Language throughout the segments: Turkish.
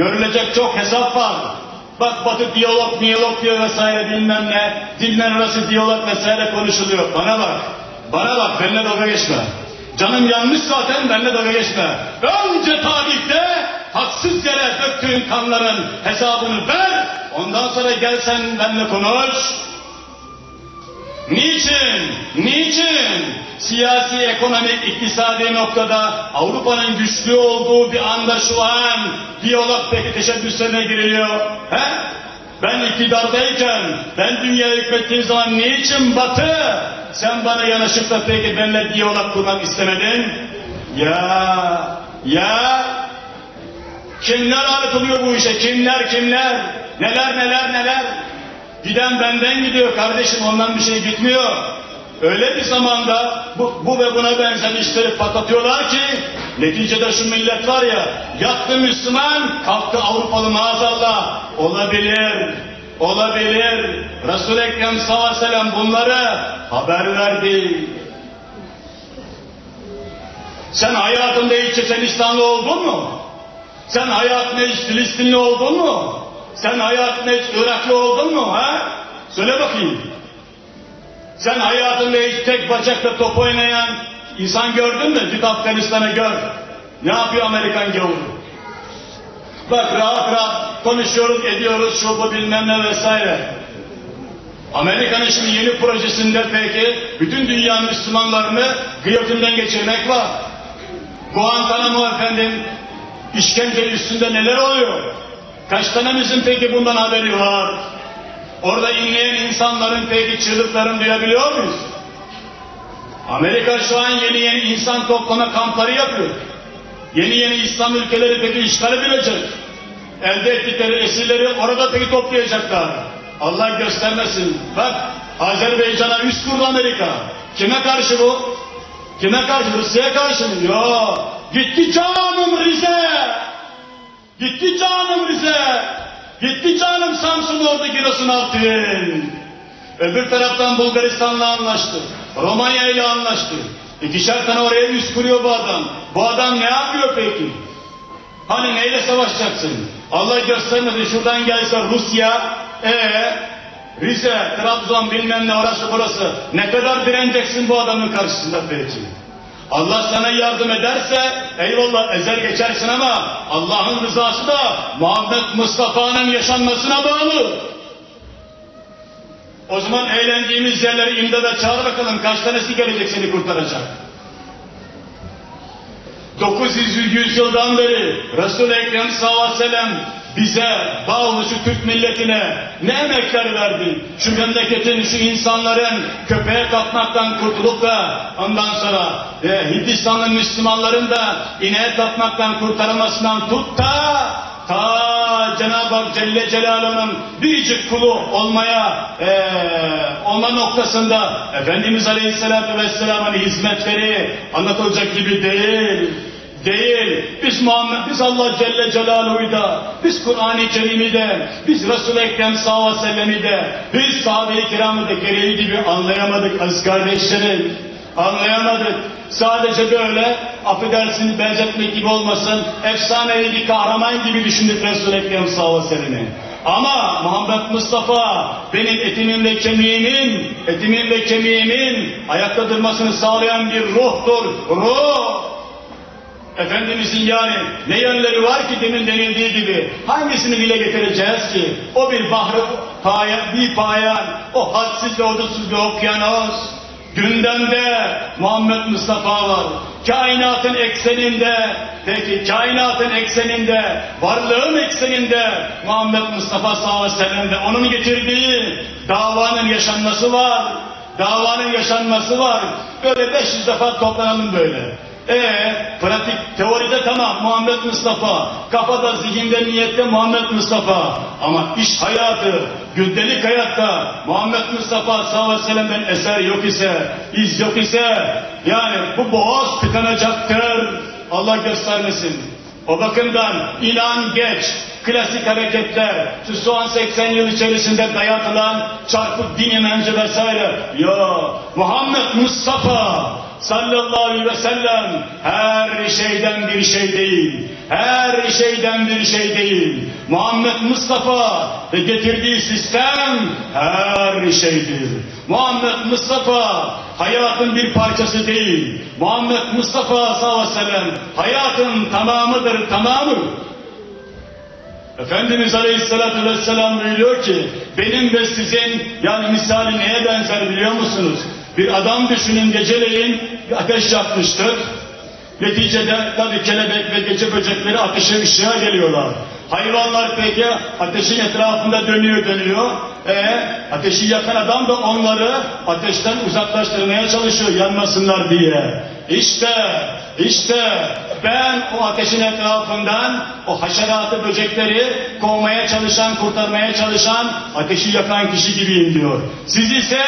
Görülecek çok hesap var. Bak Batı diyalog, diyalog diyor vesaire bilmem ne. Dinler arası diyalog vesaire konuşuluyor. Bana bak. Bana bak benimle dalga geçme. Canım yanmış zaten benimle dalga geçme. Önce tarihte haksız yere döktüğün kanların hesabını ver. Ondan sonra gel sen benimle konuş. Niçin? Niçin? Siyasi, ekonomik, iktisadi noktada Avrupa'nın güçlü olduğu bir anda şu an diyalog peki teşebbüslerine giriliyor. He? Ben iktidardayken, ben dünya hükmettiğim zaman niçin Batı? Sen bana yanaşıp da peki benimle diyalog kurmak istemedin? Ya, ya, Kimler alet bu işe? Kimler kimler? Neler neler neler? Giden benden gidiyor kardeşim ondan bir şey gitmiyor. Öyle bir zamanda bu, bu ve buna benzer işleri patlatıyorlar ki neticede şu millet var ya yattı Müslüman kalktı Avrupalı maazallah olabilir olabilir Resul-i Ekrem sallallahu aleyhi ve sellem bunları haber verdi. Sen hayatında hiç Çeçenistanlı oldun mu? Sen hayatında hiç Filistinli oldun mu? Sen hayatında hiç Iraklı oldun mu? Ha? Söyle bakayım. Sen hayatında hiç tek bacakla top oynayan insan gördün mü? Git Afganistan'a gör. Ne yapıyor Amerikan gavuru? Bak rahat rahat konuşuyoruz, ediyoruz, şu bu bilmem ne vesaire. Amerika'nın şimdi yeni projesinde peki bütün dünya Müslümanlarını giyotinden geçirmek var. Guantanamo efendim işkence üstünde neler oluyor? Kaç tanemizin peki bundan haberi var? Orada inleyen insanların peki çığlıklarını duyabiliyor muyuz? Amerika şu an yeni yeni insan toplama kampları yapıyor. Yeni yeni İslam ülkeleri peki işgal edilecek. Elde ettikleri esirleri orada peki toplayacaklar. Allah göstermesin. Bak Azerbaycan'a üst kurdu Amerika. Kime karşı bu? Kime karşı? Rusya'ya karşı mı? Yo. Gitti canım Rize. Gitti canım Rize. Gitti canım Samsun orada Giresun Artvin. Öbür taraftan Bulgaristan'la anlaştı. Romanya ile anlaştı. İkişer tane oraya üst kuruyor bu adam. Bu adam ne yapıyor peki? Hani neyle savaşacaksın? Allah göstermedi şuradan gelse Rusya, ee, Rize, Trabzon bilmem ne orası burası. Ne kadar direneceksin bu adamın karşısında peki? Allah sana yardım ederse eyvallah ezer geçersin ama Allah'ın rızası da Muhammed Mustafa'nın yaşanmasına bağlı. O zaman eğlendiğimiz yerleri imdada çağır bakalım kaç tanesi gelecek seni kurtaracak. 900 yıldan beri Resul-i Ekrem sallallahu aleyhi ve sellem bize, bağlı şu Türk milletine ne emekler verdi? Şu memleketin, şu insanların köpeğe tapmaktan kurtulup da ondan sonra e, Hindistan'ın Müslümanların da ineğe tapmaktan kurtarılmasından tut da ta Cenab-ı Hak Celle Celaluhu'nun biricik kulu olmaya e, olma noktasında Efendimiz Aleyhisselatü Vesselam'ın hizmetleri anlatılacak gibi değil. Değil. Biz Muhammed, biz Allah Celle Celaluhu'yu biz Kur'an-ı Kerim'i biz Resul-i Ekrem sallallahu aleyhi ve sellem'i biz sahabe-i kiramı da gereği gibi anlayamadık aziz kardeşlerim. Anlayamadık. Sadece böyle affedersin benzetmek gibi olmasın efsanevi bir kahraman gibi düşündük Resul-i Ekrem sallallahu aleyhi ve sellem'i. Ama Muhammed Mustafa benim etimin ve kemiğimin, etimin ve kemiğimin ayakta durmasını sağlayan bir ruhtur. Ruh. Efendimizin yani ne yönleri var ki demin denildiği gibi hangisini dile getireceğiz ki? O bir bahrı paya, bir payan, o hadsiz ve hudutsuz bir okyanus. Gündemde Muhammed Mustafa var. Kainatın ekseninde, peki kainatın ekseninde, varlığın ekseninde Muhammed Mustafa sallallahu onun getirdiği davanın yaşanması var. Davanın yaşanması var. Böyle 500 defa toplanalım böyle. Ee, pratik, teoride tamam Muhammed Mustafa, kafada, zihinde, niyette Muhammed Mustafa. Ama iş hayatı, gündelik hayatta Muhammed Mustafa sallallahu aleyhi ve sellem'den eser yok ise, iz yok ise, yani bu boğaz tıkanacaktır. Allah göstermesin. O bakımdan inan geç, klasik hareketler, son 80 yıl içerisinde dayatılan çarpık din inancı vesaire. Ya Muhammed Mustafa sallallahu aleyhi ve sellem her şeyden bir şey değil. her şeyden bir şey değil. Muhammed Mustafa ve getirdiği sistem her şeydir. Muhammed Mustafa hayatın bir parçası değil. Muhammed Mustafa sallallahu aleyhi ve sellem hayatın tamamıdır, tamamı. Efendimiz Aleyhisselatü Vesselam buyuruyor ki benim ve sizin yani misali neye benzer biliyor musunuz? Bir adam düşünün geceleyin bir ateş yakmıştır. Neticede tabi kelebek ve gece böcekleri ateşe ışığa geliyorlar. Hayvanlar peki ateşin etrafında dönüyor dönüyor. E ateşi yakan adam da onları ateşten uzaklaştırmaya çalışıyor yanmasınlar diye. İşte, işte ben o ateşin etrafından o haşeratı böcekleri kovmaya çalışan, kurtarmaya çalışan, ateşi yakan kişi gibiyim diyor. Siz ise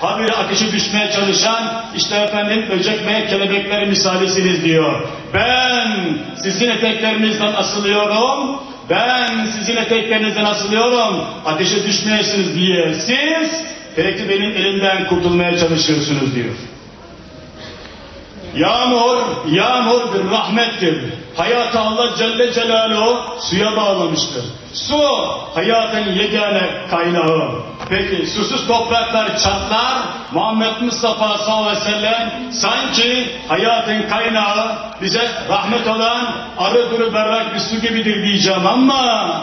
habire ateşe düşmeye çalışan, işte efendim böcek ve kelebekler misalisiniz diyor. Ben sizin eteklerinizden asılıyorum, ben sizin eteklerinizden asılıyorum, ateşe düşmeyesiniz diye. Siz peki benim elimden kurtulmaya çalışıyorsunuz diyor. Yağmur, yağmur bir rahmettir. Hayatı Allah Celle Celaluhu suya bağlamıştır. Su hayatın yegane kaynağı. Peki susuz topraklar çatlar. Muhammed Mustafa sallallahu aleyhi ve sellem sanki hayatın kaynağı bize rahmet olan arı duru berrak bir su gibidir diyeceğim ama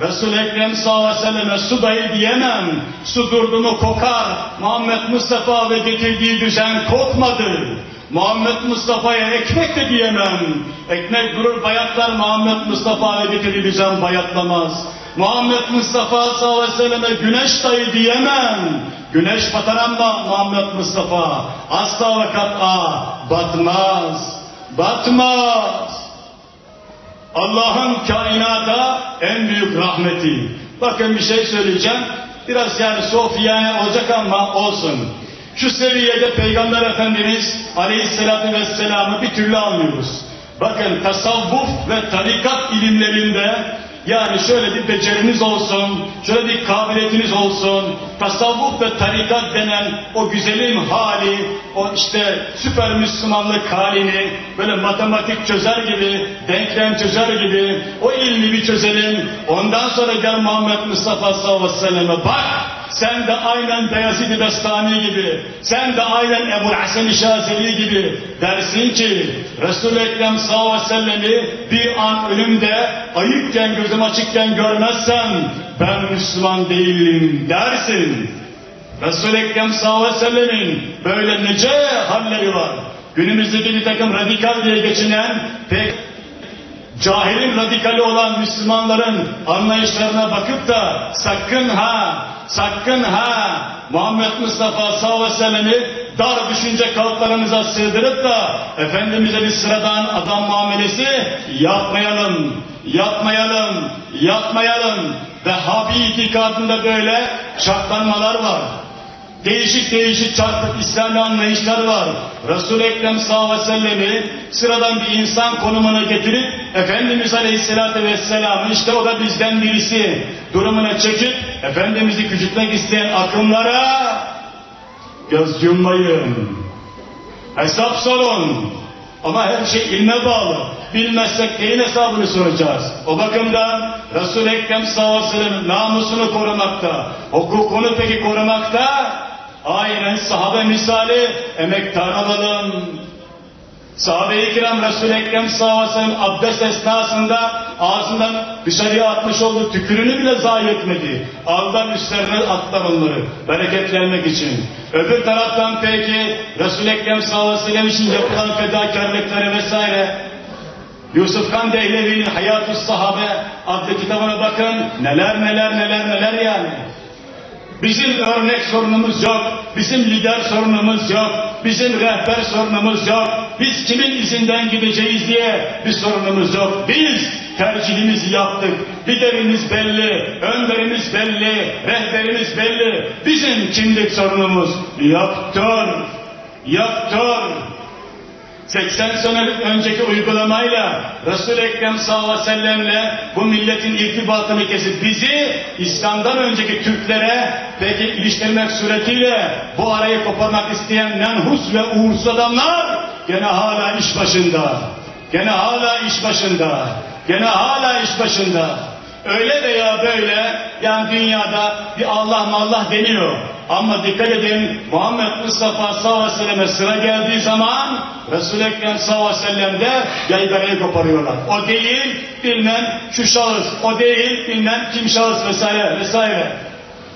Resul-i Ekrem sallallahu aleyhi ve selleme su dahi diyemem. Su durdu mu kokar. Muhammed Mustafa ve getirdiği düzen kokmadı. Muhammed Mustafa'ya ekmek de diyemem. Ekmek durur bayatlar Muhammed Mustafa getirdiği düzen bayatlamaz. Muhammed Mustafa sallallahu aleyhi ve selleme güneş dahi diyemem. Güneş batar ama Muhammed Mustafa asla ve kat'a batmaz. Batmaz. Allah'ın kainata en büyük rahmeti. Bakın bir şey söyleyeceğim. Biraz yani Sofya'ya olacak ama olsun. Şu seviyede Peygamber Efendimiz Aleyhisselatü Vesselam'ı bir türlü anlıyoruz. Bakın tasavvuf ve tarikat ilimlerinde yani şöyle bir beceriniz olsun, şöyle bir kabiliyetiniz olsun, tasavvuf ve tarikat denen o güzelim hali, o işte süper Müslümanlık halini böyle matematik çözer gibi, denklem çözer gibi o ilmi bir çözelim. Ondan sonra gel Muhammed Mustafa sallallahu aleyhi ve selleme bak. Sen de aynen Beyazid-i Bestami gibi, sen de aynen Ebu Hasan-ı Şazeli gibi dersin ki Resul-i Ekrem sallallahu aleyhi ve sellemi bir an önümde ayıkken gözüm açıkken görmezsem ben Müslüman değilim dersin. Resul-i Ekrem sallallahu aleyhi ve sellemin böyle nice halleri var. Günümüzdeki bir takım radikal diye geçinen pek cahilin radikali olan Müslümanların anlayışlarına bakıp da sakın ha, sakın ha Muhammed Mustafa sallallahu aleyhi ve sellem'i dar düşünce kalıplarımıza sığdırıp da Efendimiz'e bir sıradan adam muamelesi yapmayalım, yapmayalım, yapmayalım. Vehhabi itikadında böyle çatlanmalar var. Değişik değişik çarpık İslami anlayışlar var. Resul-i Ekrem sallallahu aleyhi ve sellem'i sıradan bir insan konumuna getirip Efendimiz Aleyhisselatü Vesselam'ı işte o da bizden birisi durumuna çekip Efendimiz'i küçültmek isteyen akımlara göz yummayın. Hesap sorun. Ama her şey ilme bağlı. Bilmezsek neyin hesabını soracağız? O bakımdan Resul-i Ekrem sallallahu aleyhi ve sellem namusunu korumakta, hukukunu peki korumakta, aynen sahabe misali emektar olalım. Sahabe-i kiram Resul-i Ekrem sellem abdest esnasında ağzından dışarıya atmış olduğu tükürünü bile zayi etmedi. Aldan üstlerine atlar onları bereketlenmek için. Öbür taraftan peki Resul-i Ekrem sellem için yapılan fedakarlıkları vesaire Yusuf Kan Dehlevi'nin Hayat-ı Sahabe adlı kitabına bakın. Neler neler neler neler yani. Bizim örnek sorunumuz yok. Bizim lider sorunumuz yok. Bizim rehber sorunumuz yok. Biz kimin izinden gideceğiz diye bir sorunumuz yok. Biz tercihimizi yaptık. Liderimiz belli, önderimiz belli, rehberimiz belli. Bizim kimlik sorunumuz yoktur. Yoktur. 80 sene önceki uygulamayla Resul-i Ekrem sallallahu aleyhi ve sellemle bu milletin irtibatını kesip bizi İslam'dan önceki Türklere peki iliştirmek suretiyle bu arayı koparmak isteyen menhus ve uğursuz adamlar gene hala iş başında. gene hala iş başında, gene hala iş başında. Öyle veya böyle yani dünyada bir Allah mallah deniyor. Ama dikkat edin Muhammed Mustafa sallallahu aleyhi ve selleme sıra geldiği zaman Resul-i Ekrem sallallahu aleyhi ve sellem'de yaygarayı koparıyorlar. O değil bilmem şu şahıs, o değil bilmem kim şahıs vesaire vesaire.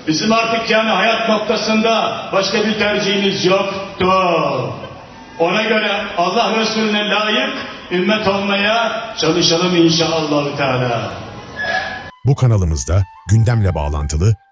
Bizim artık yani hayat noktasında başka bir tercihimiz yoktur. Ona göre Allah Resulüne layık ümmet olmaya çalışalım inşallah. Bu kanalımızda gündemle bağlantılı,